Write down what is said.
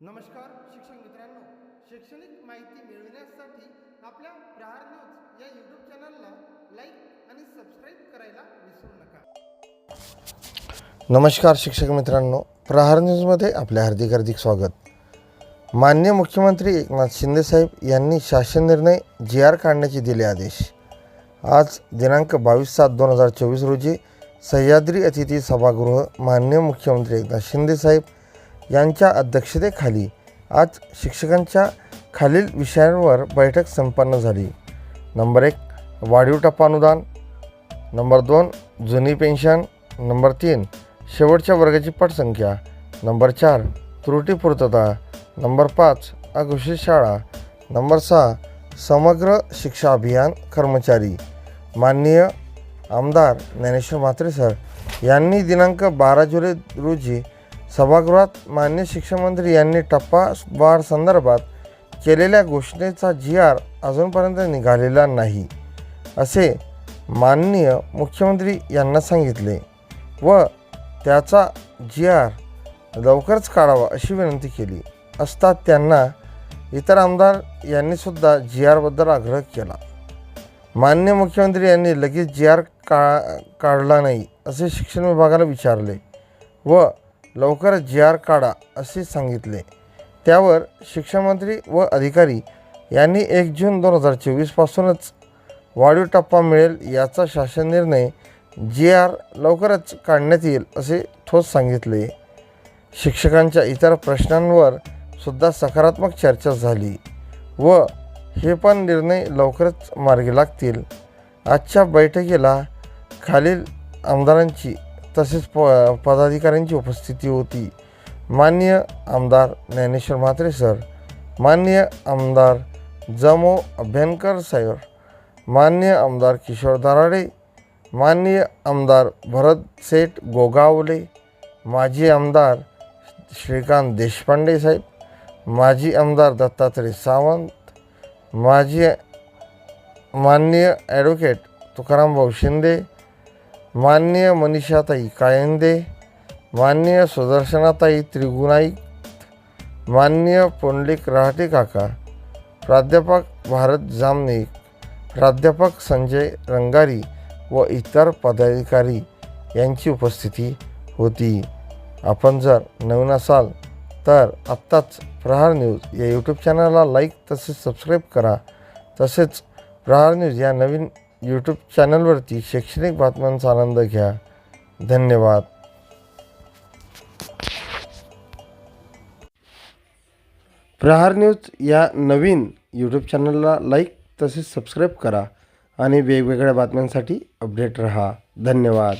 नमस्कार शिक्षक मित्रांनो. शैक्षणिक माहिती मिळविण्यासाठी आपल्या प्रहार न्यूज या यूट्यूब चॅनलला लाईक आणि सबस्क्राईब करायला विसरू नका. नमस्कार शिक्षक मित्रांनो. प्रहार न्यूजमध्ये आपले हार्दिक हार्दिक स्वागत. मान्य मुख्यमंत्री एकनाथ शिंदेसाहेब यांनी शासन निर्णय जी आर काढण्याचे दिले आदेश. आज दिनांक बावीस सात दोन हजार चोवीस रोजी सह्याद्री अतिथी सभागृह मान्य मुख्यमंत्री एकनाथ शिंदेसाहेब यांच्या अध्यक्षतेखाली आज शिक्षकांच्या खालील विषयांवर बैठक संपन्न झाली. नंबर एक वाढीव टप्पा अनुदान. नंबर दोन जुनी पेन्शन. नंबर तीन शेवटच्या वर्गाची पटसंख्या. नंबर चार त्रुटी पूर्तता. नंबर पाच अघोषित शाळा. नंबर सहा समग्र शिक्षा अभियान कर्मचारी. माननीय आमदार ज्ञानेश्वर म्हात्रे सर यांनी दिनांक बारा जुलै रोजी सभागृहात मान्य शिक्षणमंत्री यांनी टप्पा बार संदर्भात केलेल्या घोषणेचा जी आर अजूनपर्यंत निघालेला नाही असे माननीय मुख्यमंत्री यांना सांगितले व त्याचा जी आर लवकरच काढावा अशी विनंती केली. असता त्यांना इतर आमदार यांनीसुद्धा जी आरबद्दल आग्रह केला. मान्य मुख्यमंत्री यांनी लगेच जी आर का काढला नाही असे शिक्षण विभागाला विचारले व लवकर जी आर काढा असे सांगितले. त्यावर शिक्षणमंत्री व अधिकारी यांनी एक जून दोन हजार चोवीसपासूनच वाढीव टप्पा मिळेल याचा शासन निर्णय जी आर लवकरच काढण्यात येईल असे ठोस सांगितले. शिक्षकांच्या इतर प्रश्नांवर सुद्धा सकारात्मक चर्चा झाली व हे पण निर्णय लवकरच मार्गी लागतील. आजच्या बैठकीला खालील आमदारांची तसेच प पदाधिकाऱ्यांची उपस्थिती होती. माननीय आमदार ज्ञानेश्वर म्हात्रे सर माननीय आमदार जमो अभ्यंकर सर मान्य आमदार किशोर दराडे माननीय आमदार भरत सेठ गोगावले माजी आमदार श्रीकांत देशपांडे साहेब माजी आमदार दत्तात्रय सावंत माजी माननीय ॲडव्होकेट तुकारामभाऊ शिंदे माननीय मनीषाताई कायंदे माननीय सुदर्शनाताई त्रिगुणाईक माननीय पुंडलिक रहाटे काका प्राध्यापक भारत जामनेक प्राध्यापक संजय रंगारी व इतर पदाधिकारी यांची उपस्थिती होती. आपण जर नवीन असाल तर आत्ताच प्रहार न्यूज या यूट्यूब चॅनलला लाईक तसेच सबस्क्राईब करा. तसेच प्रहार न्यूज या नवीन यूट्यूब चॅनलवरती शैक्षणिक बातम्यांचा आनंद घ्या. धन्यवाद. प्रहार न्यूज या नवीन यूट्यूब चॅनलला लाईक तसेच सबस्क्राईब करा आणि वेगवेगळ्या बातम्यांसाठी अपडेट रहा. धन्यवाद.